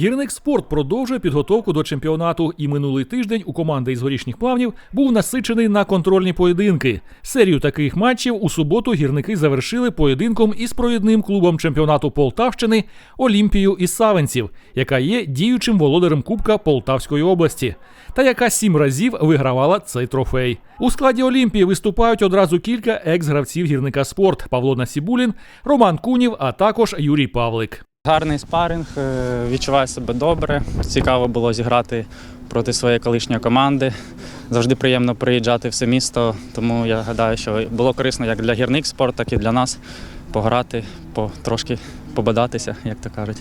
Гірник спорт продовжує підготовку до чемпіонату, і минулий тиждень у команди із горішніх плавнів був насичений на контрольні поєдинки. Серію таких матчів у суботу гірники завершили поєдинком із провідним клубом чемпіонату Полтавщини Олімпію із Савенців, яка є діючим володарем Кубка Полтавської області, та яка сім разів вигравала цей трофей. У складі Олімпії виступають одразу кілька екс-гравців гірника спорт Павло Насібулін, Роман Кунів, а також Юрій Павлик. Гарний спаринг, е, відчуваю себе добре. Цікаво було зіграти проти своєї колишньої команди. Завжди приємно приїжджати в це місто, тому я гадаю, що було корисно як для гірник спорт, так і для нас пограти, по, трошки побадатися, як то кажуть.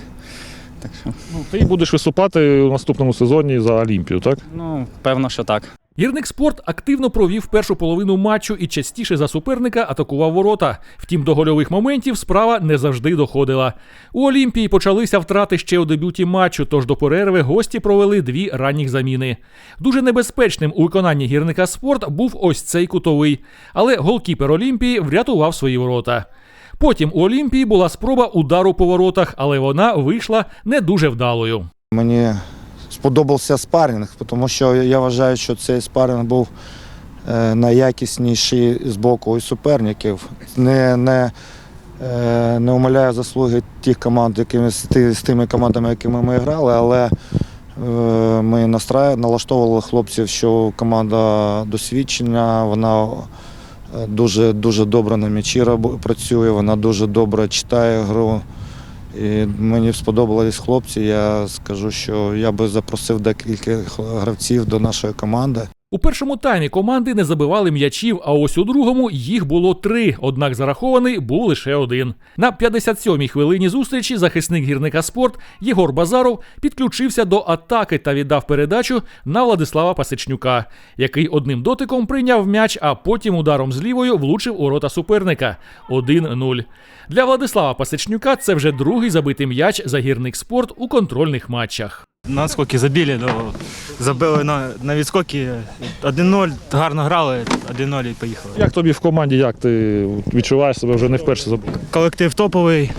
Так що, Ну, ти будеш виступати у наступному сезоні за Олімпію, так? ну, певно, що так. Гірник спорт активно провів першу половину матчу і частіше за суперника атакував ворота. Втім, до гольових моментів справа не завжди доходила. У Олімпії почалися втрати ще у дебюті матчу, тож до перерви гості провели дві ранніх заміни. Дуже небезпечним у виконанні гірника спорт був ось цей кутовий, але голкіпер Олімпії врятував свої ворота. Потім у Олімпії була спроба удару по воротах, але вона вийшла не дуже вдалою. Мені сподобався спарринг, тому що я вважаю, що цей спарринг був е, найякісніший з боку і суперників. Не, не, е, не умаляю заслуги тих команд, якими, з тими командами, якими ми грали, але е, ми настраю, налаштовували хлопців, що команда досвідчена, вона дуже, дуже добре на м'ячі працює, вона дуже добре читає гру. І мені сподобались хлопці. Я скажу, що я би запросив декілька гравців до нашої команди. У першому таймі команди не забивали м'ячів, а ось у другому їх було три. Однак зарахований був лише один. На 57-й хвилині зустрічі захисник гірника спорт Єгор Базаров підключився до атаки та віддав передачу на Владислава Пасичнюка, який одним дотиком прийняв м'яч, а потім ударом з лівою влучив у рота суперника 1-0. Для Владислава Пасичнюка це вже другий забитий м'яч за гірник спорт у контрольних матчах. На забілі, забили, ну, забили на, на відскоки 1-0, гарно грали, 1-0 і поїхали. Як тобі в команді, як ти відчуваєш себе вже не вперше? забув? Колектив топовий,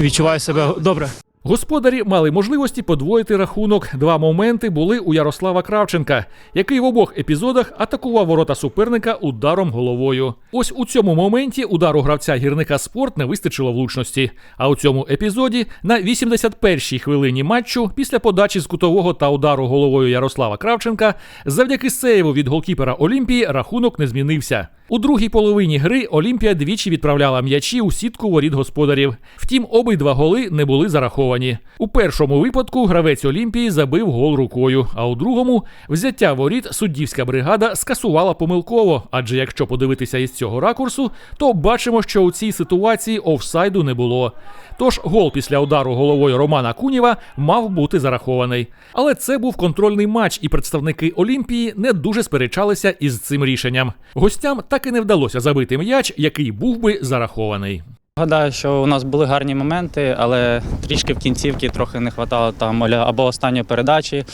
відчуваю себе добре. Господарі мали можливості подвоїти рахунок. Два моменти були у Ярослава Кравченка, який в обох епізодах атакував ворота суперника ударом головою. Ось у цьому моменті удару гравця гірника спорт не вистачило влучності. А у цьому епізоді на 81-й хвилині матчу, після подачі з кутового та удару головою Ярослава Кравченка, завдяки сейву від голкіпера Олімпії рахунок не змінився. У другій половині гри Олімпія двічі відправляла м'ячі у сітку воріт господарів. Втім, обидва голи не були зараховані. У першому випадку гравець Олімпії забив гол рукою, а у другому взяття воріт суддівська бригада скасувала помилково. Адже якщо подивитися із цього ракурсу, то бачимо, що у цій ситуації офсайду не було. Тож гол після удару головою Романа Куніва мав бути зарахований. Але це був контрольний матч, і представники Олімпії не дуже сперечалися із цим рішенням. Гостям так і не вдалося забити м'яч, який був би зарахований. Гадаю, що у нас були гарні моменти, але трішки в кінцівці трохи не вистачало там або останньої передачі,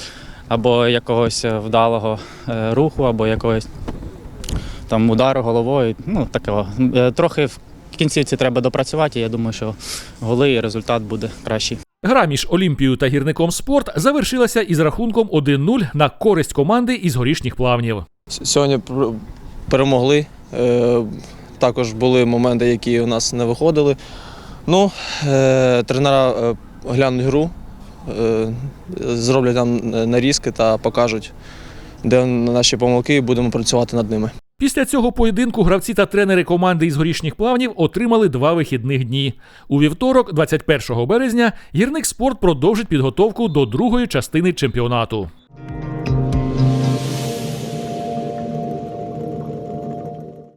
або якогось е, вдалого е, руху, або якогось там удару головою. Ну, такого. Е, Трохи в кінцівці треба допрацювати, і я думаю, що голи і результат буде кращий. Гра між Олімпією та гірником спорт завершилася із рахунком 1-0 на користь команди із горішніх плавнів. Сьогодні пр- перемогли. Е, Також були моменти, які у нас не виходили. Ну, е, тренера е, глянуть гру, зроблять там нарізки та покажуть, де наші помилки, і будемо працювати над ними. Після цього поєдинку гравці та тренери команди із горішніх плавнів отримали два вихідних дні. У вівторок, 21 березня, гірник спорт продовжить підготовку до другої частини чемпіонату.